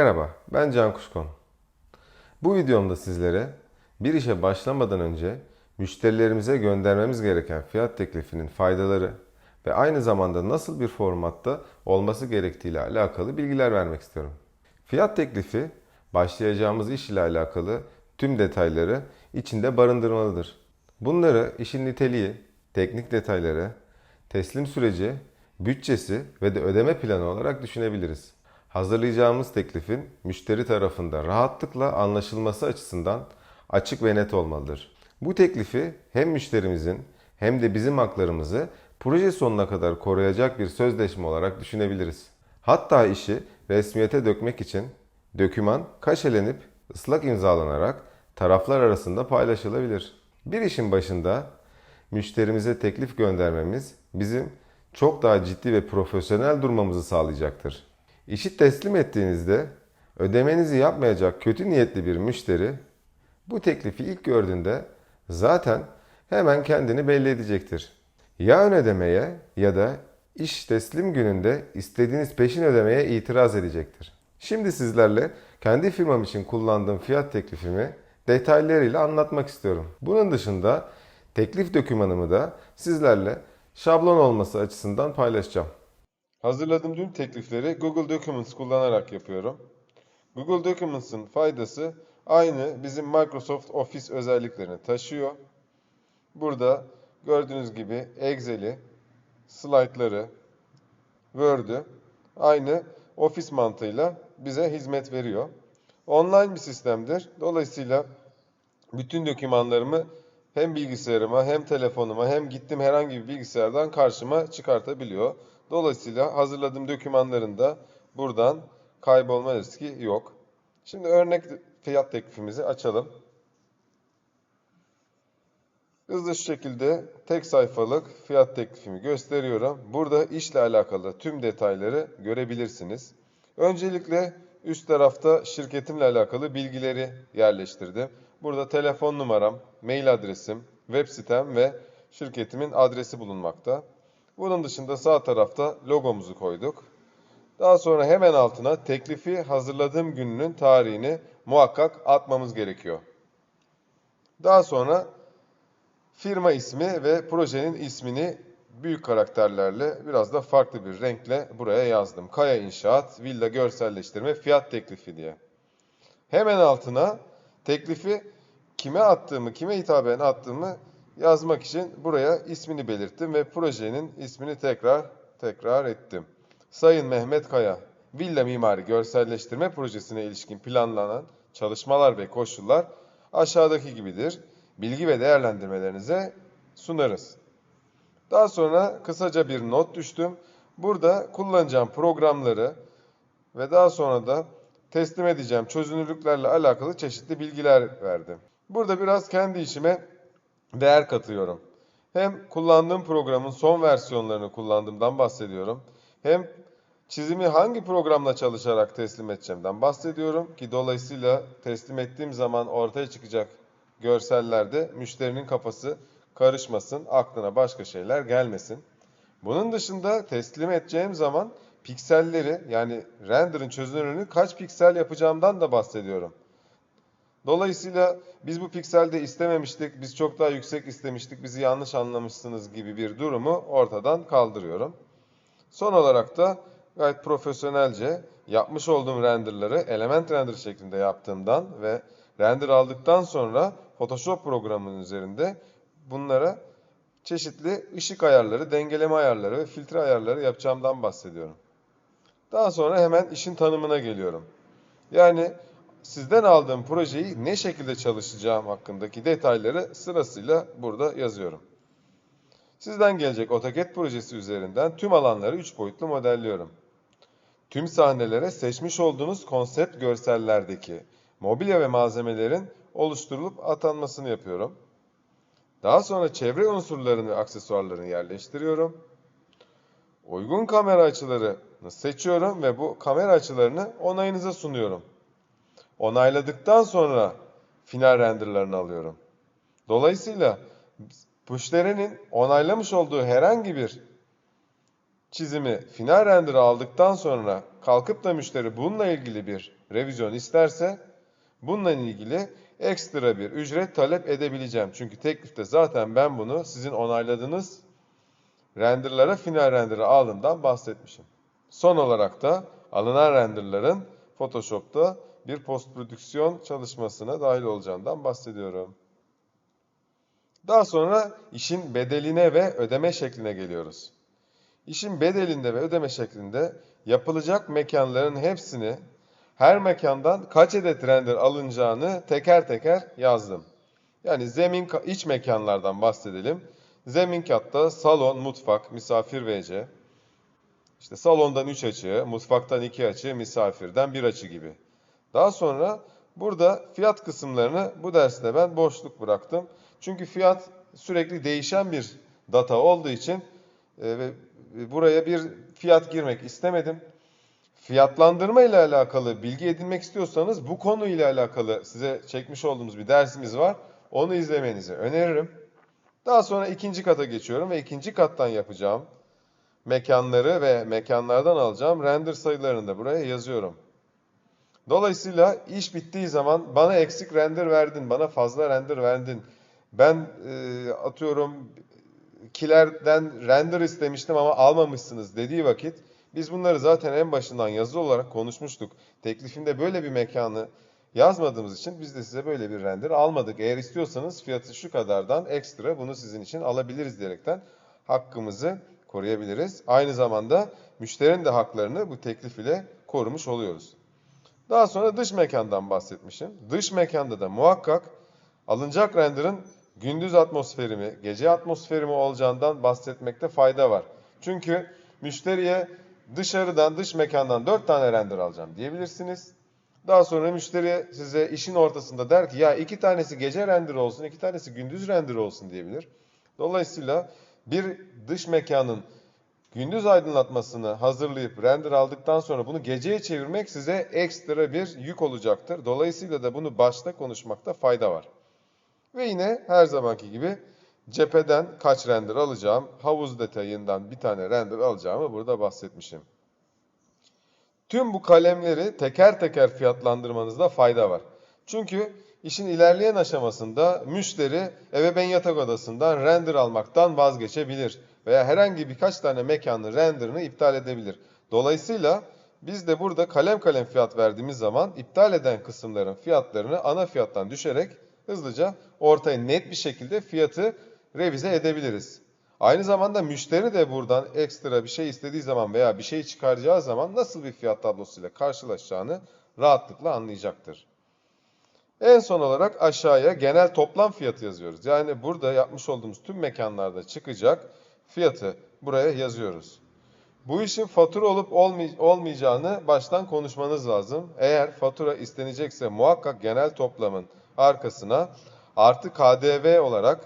Merhaba, ben Can Kuşkon. Bu videomda sizlere bir işe başlamadan önce müşterilerimize göndermemiz gereken fiyat teklifinin faydaları ve aynı zamanda nasıl bir formatta olması gerektiği ile alakalı bilgiler vermek istiyorum. Fiyat teklifi başlayacağımız iş ile alakalı tüm detayları içinde barındırmalıdır. Bunları işin niteliği, teknik detayları, teslim süreci, bütçesi ve de ödeme planı olarak düşünebiliriz. Hazırlayacağımız teklifin müşteri tarafında rahatlıkla anlaşılması açısından açık ve net olmalıdır. Bu teklifi hem müşterimizin hem de bizim haklarımızı proje sonuna kadar koruyacak bir sözleşme olarak düşünebiliriz. Hatta işi resmiyete dökmek için döküman kaşelenip ıslak imzalanarak taraflar arasında paylaşılabilir. Bir işin başında müşterimize teklif göndermemiz bizim çok daha ciddi ve profesyonel durmamızı sağlayacaktır. İşi teslim ettiğinizde ödemenizi yapmayacak kötü niyetli bir müşteri bu teklifi ilk gördüğünde zaten hemen kendini belli edecektir. Ya ön ödemeye ya da iş teslim gününde istediğiniz peşin ödemeye itiraz edecektir. Şimdi sizlerle kendi firmam için kullandığım fiyat teklifimi detaylarıyla anlatmak istiyorum. Bunun dışında teklif dokümanımı da sizlerle şablon olması açısından paylaşacağım. Hazırladığım tüm teklifleri Google Documents kullanarak yapıyorum. Google Documents'ın faydası aynı bizim Microsoft Office özelliklerini taşıyor. Burada gördüğünüz gibi Excel'i, slaytları, Word'ü aynı Office mantığıyla bize hizmet veriyor. Online bir sistemdir. Dolayısıyla bütün dokümanlarımı hem bilgisayarıma hem telefonuma hem gittim herhangi bir bilgisayardan karşıma çıkartabiliyor. Dolayısıyla hazırladığım dokümanların da buradan kaybolma riski yok. Şimdi örnek fiyat teklifimizi açalım. Hızlı şu şekilde tek sayfalık fiyat teklifimi gösteriyorum. Burada işle alakalı tüm detayları görebilirsiniz. Öncelikle üst tarafta şirketimle alakalı bilgileri yerleştirdim. Burada telefon numaram, mail adresim, web sitem ve şirketimin adresi bulunmakta. Bunun dışında sağ tarafta logomuzu koyduk. Daha sonra hemen altına teklifi hazırladığım gününün tarihini muhakkak atmamız gerekiyor. Daha sonra firma ismi ve projenin ismini büyük karakterlerle biraz da farklı bir renkle buraya yazdım. Kaya İnşaat, Villa Görselleştirme, Fiyat Teklifi diye. Hemen altına teklifi kime attığımı, kime hitaben attığımı yazmak için buraya ismini belirttim ve projenin ismini tekrar tekrar ettim. Sayın Mehmet Kaya, Villa Mimari Görselleştirme Projesi'ne ilişkin planlanan çalışmalar ve koşullar aşağıdaki gibidir. Bilgi ve değerlendirmelerinize sunarız. Daha sonra kısaca bir not düştüm. Burada kullanacağım programları ve daha sonra da teslim edeceğim çözünürlüklerle alakalı çeşitli bilgiler verdim. Burada biraz kendi işime değer katıyorum. Hem kullandığım programın son versiyonlarını kullandığımdan bahsediyorum. Hem çizimi hangi programla çalışarak teslim edeceğimden bahsediyorum ki dolayısıyla teslim ettiğim zaman ortaya çıkacak görsellerde müşterinin kafası karışmasın, aklına başka şeyler gelmesin. Bunun dışında teslim edeceğim zaman pikselleri yani render'ın çözünürlüğünü kaç piksel yapacağımdan da bahsediyorum. Dolayısıyla biz bu pikselde istememiştik, biz çok daha yüksek istemiştik, bizi yanlış anlamışsınız gibi bir durumu ortadan kaldırıyorum. Son olarak da gayet profesyonelce yapmış olduğum renderları element render şeklinde yaptığımdan ve render aldıktan sonra Photoshop programının üzerinde bunlara çeşitli ışık ayarları, dengeleme ayarları ve filtre ayarları yapacağımdan bahsediyorum. Daha sonra hemen işin tanımına geliyorum. Yani sizden aldığım projeyi ne şekilde çalışacağım hakkındaki detayları sırasıyla burada yazıyorum. Sizden gelecek AutoCAD projesi üzerinden tüm alanları 3 boyutlu modelliyorum. Tüm sahnelere seçmiş olduğunuz konsept görsellerdeki mobilya ve malzemelerin oluşturulup atanmasını yapıyorum. Daha sonra çevre unsurlarını ve aksesuarlarını yerleştiriyorum. Uygun kamera açılarını seçiyorum ve bu kamera açılarını onayınıza sunuyorum. Onayladıktan sonra final renderlarını alıyorum. Dolayısıyla müşterinin onaylamış olduğu herhangi bir çizimi final render'ı aldıktan sonra kalkıp da müşteri bununla ilgili bir revizyon isterse bununla ilgili ekstra bir ücret talep edebileceğim. Çünkü teklifte zaten ben bunu sizin onayladığınız renderlara final render'ı aldığımdan bahsetmişim. Son olarak da alınan renderların Photoshop'ta bir post prodüksiyon çalışmasına dahil olacağından bahsediyorum. Daha sonra işin bedeline ve ödeme şekline geliyoruz. İşin bedelinde ve ödeme şeklinde yapılacak mekanların hepsini her mekandan kaç adet render alınacağını teker teker yazdım. Yani zemin iç mekanlardan bahsedelim. Zemin katta salon, mutfak, misafir WC. İşte salondan 3 açı, mutfaktan 2 açı, misafirden 1 açı gibi. Daha sonra burada fiyat kısımlarını bu derste ben boşluk bıraktım. Çünkü fiyat sürekli değişen bir data olduğu için e, ve buraya bir fiyat girmek istemedim. Fiyatlandırma ile alakalı bilgi edinmek istiyorsanız bu konuyla alakalı size çekmiş olduğumuz bir dersimiz var. Onu izlemenizi öneririm. Daha sonra ikinci kata geçiyorum ve ikinci kattan yapacağım mekanları ve mekanlardan alacağım render sayılarını da buraya yazıyorum. Dolayısıyla iş bittiği zaman bana eksik render verdin, bana fazla render verdin. Ben e, atıyorum kilerden render istemiştim ama almamışsınız dediği vakit biz bunları zaten en başından yazılı olarak konuşmuştuk. Teklifinde böyle bir mekanı yazmadığımız için biz de size böyle bir render almadık. Eğer istiyorsanız fiyatı şu kadardan ekstra bunu sizin için alabiliriz diyerekten hakkımızı koruyabiliriz. Aynı zamanda müşterinin de haklarını bu teklif ile korumuş oluyoruz. Daha sonra dış mekandan bahsetmişim. Dış mekanda da muhakkak alınacak render'ın gündüz atmosferi mi, gece atmosferi mi olacağından bahsetmekte fayda var. Çünkü müşteriye dışarıdan, dış mekandan 4 tane render alacağım diyebilirsiniz. Daha sonra müşteri size işin ortasında der ki ya iki tanesi gece render olsun, iki tanesi gündüz render olsun diyebilir. Dolayısıyla bir dış mekanın gündüz aydınlatmasını hazırlayıp render aldıktan sonra bunu geceye çevirmek size ekstra bir yük olacaktır. Dolayısıyla da bunu başta konuşmakta fayda var. Ve yine her zamanki gibi cepheden kaç render alacağım, havuz detayından bir tane render alacağımı burada bahsetmişim. Tüm bu kalemleri teker teker fiyatlandırmanızda fayda var. Çünkü işin ilerleyen aşamasında müşteri ebeveyn yatak odasından render almaktan vazgeçebilir veya herhangi birkaç tane mekanın renderını iptal edebilir. Dolayısıyla biz de burada kalem kalem fiyat verdiğimiz zaman iptal eden kısımların fiyatlarını ana fiyattan düşerek hızlıca ortaya net bir şekilde fiyatı revize edebiliriz. Aynı zamanda müşteri de buradan ekstra bir şey istediği zaman veya bir şey çıkaracağı zaman nasıl bir fiyat tablosuyla karşılaşacağını rahatlıkla anlayacaktır. En son olarak aşağıya genel toplam fiyatı yazıyoruz. Yani burada yapmış olduğumuz tüm mekanlarda çıkacak fiyatı buraya yazıyoruz. Bu işin fatura olup olmay olmayacağını baştan konuşmanız lazım. Eğer fatura istenecekse muhakkak genel toplamın arkasına artı KDV olarak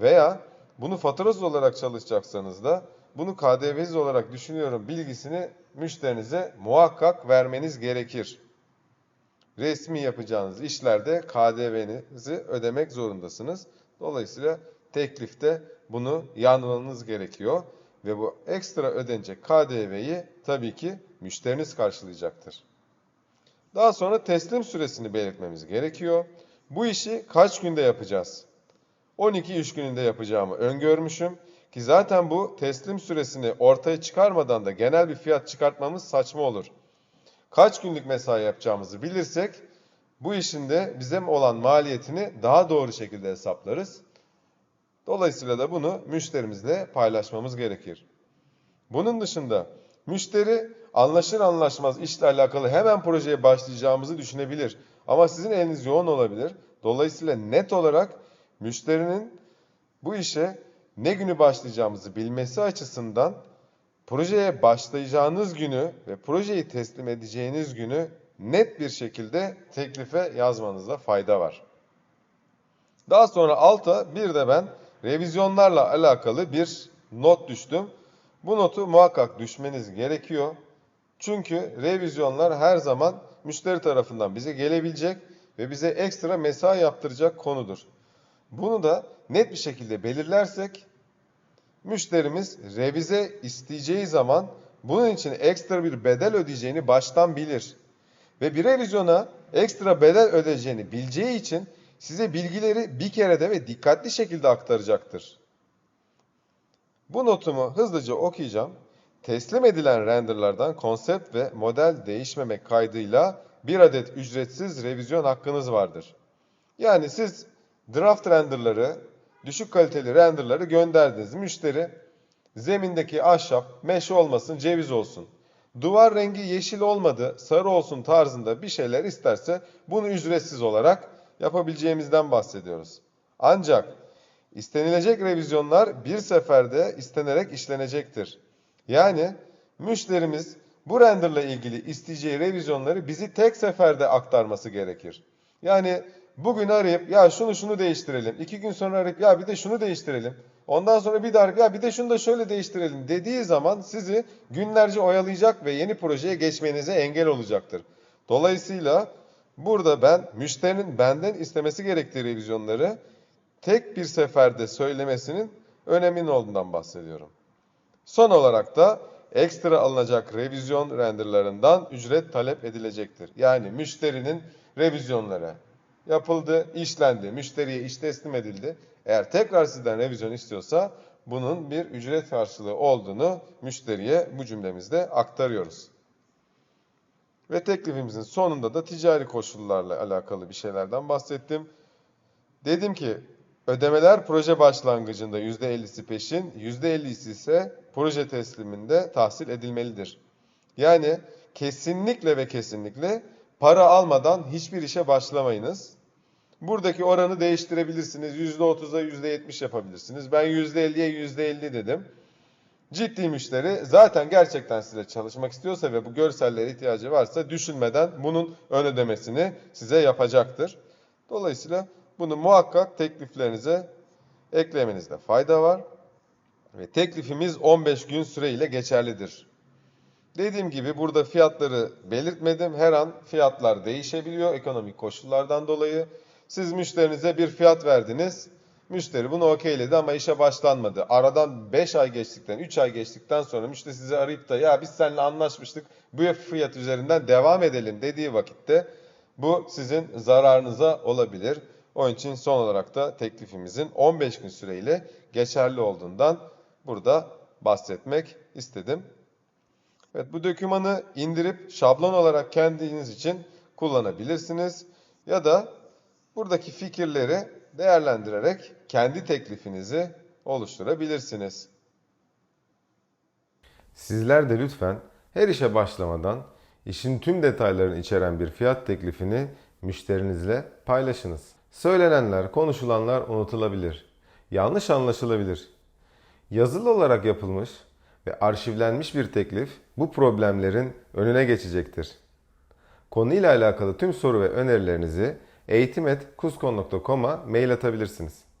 veya bunu faturasız olarak çalışacaksanız da bunu KDV'siz olarak düşünüyorum bilgisini müşterinize muhakkak vermeniz gerekir. Resmi yapacağınız işlerde KDV'nizi ödemek zorundasınız. Dolayısıyla teklifte bunu yazmanız gerekiyor ve bu ekstra ödenecek KDV'yi tabii ki müşteriniz karşılayacaktır. Daha sonra teslim süresini belirtmemiz gerekiyor. Bu işi kaç günde yapacağız? 12 iş gününde yapacağımı öngörmüşüm ki zaten bu teslim süresini ortaya çıkarmadan da genel bir fiyat çıkartmamız saçma olur. Kaç günlük mesai yapacağımızı bilirsek bu işin de bize olan maliyetini daha doğru şekilde hesaplarız. Dolayısıyla da bunu müşterimizle paylaşmamız gerekir. Bunun dışında müşteri anlaşır anlaşmaz işle alakalı hemen projeye başlayacağımızı düşünebilir. Ama sizin eliniz yoğun olabilir. Dolayısıyla net olarak müşterinin bu işe ne günü başlayacağımızı bilmesi açısından projeye başlayacağınız günü ve projeyi teslim edeceğiniz günü net bir şekilde teklife yazmanızda fayda var. Daha sonra alta bir de ben revizyonlarla alakalı bir not düştüm. Bu notu muhakkak düşmeniz gerekiyor. Çünkü revizyonlar her zaman müşteri tarafından bize gelebilecek ve bize ekstra mesai yaptıracak konudur. Bunu da net bir şekilde belirlersek Müşterimiz revize isteyeceği zaman bunun için ekstra bir bedel ödeyeceğini baştan bilir. Ve bir revizyona ekstra bedel ödeyeceğini bileceği için size bilgileri bir kerede ve dikkatli şekilde aktaracaktır. Bu notumu hızlıca okuyacağım. Teslim edilen renderlardan konsept ve model değişmemek kaydıyla bir adet ücretsiz revizyon hakkınız vardır. Yani siz draft renderları, düşük kaliteli renderları gönderdiniz. Müşteri zemindeki ahşap, meşe olmasın, ceviz olsun. Duvar rengi yeşil olmadı, sarı olsun tarzında bir şeyler isterse bunu ücretsiz olarak yapabileceğimizden bahsediyoruz. Ancak istenilecek revizyonlar bir seferde istenerek işlenecektir. Yani müşterimiz bu renderla ilgili isteyeceği revizyonları bizi tek seferde aktarması gerekir. Yani bugün arayıp ya şunu şunu değiştirelim. iki gün sonra arayıp ya bir de şunu değiştirelim. Ondan sonra bir daha arayıp ya bir de şunu da şöyle değiştirelim dediği zaman sizi günlerce oyalayacak ve yeni projeye geçmenize engel olacaktır. Dolayısıyla burada ben müşterinin benden istemesi gerektiği revizyonları tek bir seferde söylemesinin öneminin olduğundan bahsediyorum. Son olarak da ekstra alınacak revizyon renderlarından ücret talep edilecektir. Yani müşterinin revizyonları yapıldı, işlendi, müşteriye iş teslim edildi. Eğer tekrar sizden revizyon istiyorsa bunun bir ücret karşılığı olduğunu müşteriye bu cümlemizde aktarıyoruz. Ve teklifimizin sonunda da ticari koşullarla alakalı bir şeylerden bahsettim. Dedim ki ödemeler proje başlangıcında %50'si peşin, %50'si ise proje tesliminde tahsil edilmelidir. Yani kesinlikle ve kesinlikle para almadan hiçbir işe başlamayınız. Buradaki oranı değiştirebilirsiniz. %30'a %70 yapabilirsiniz. Ben %50'ye %50 dedim. Ciddi müşteri zaten gerçekten size çalışmak istiyorsa ve bu görsellere ihtiyacı varsa düşünmeden bunun ön ödemesini size yapacaktır. Dolayısıyla bunu muhakkak tekliflerinize eklemenizde fayda var. Ve teklifimiz 15 gün süreyle geçerlidir. Dediğim gibi burada fiyatları belirtmedim. Her an fiyatlar değişebiliyor ekonomik koşullardan dolayı. Siz müşterinize bir fiyat verdiniz. Müşteri bunu okeyledi ama işe başlanmadı. Aradan 5 ay geçtikten, 3 ay geçtikten sonra müşteri sizi arayıp da ya biz seninle anlaşmıştık bu fiyat üzerinden devam edelim dediği vakitte bu sizin zararınıza olabilir. Onun için son olarak da teklifimizin 15 gün süreyle geçerli olduğundan burada bahsetmek istedim. Evet bu dokümanı indirip şablon olarak kendiniz için kullanabilirsiniz. Ya da buradaki fikirleri değerlendirerek kendi teklifinizi oluşturabilirsiniz. Sizler de lütfen her işe başlamadan işin tüm detaylarını içeren bir fiyat teklifini müşterinizle paylaşınız. Söylenenler, konuşulanlar unutulabilir. Yanlış anlaşılabilir. Yazılı olarak yapılmış ve arşivlenmiş bir teklif bu problemlerin önüne geçecektir. Konuyla alakalı tüm soru ve önerilerinizi eğitim.kuskon.com'a mail atabilirsiniz.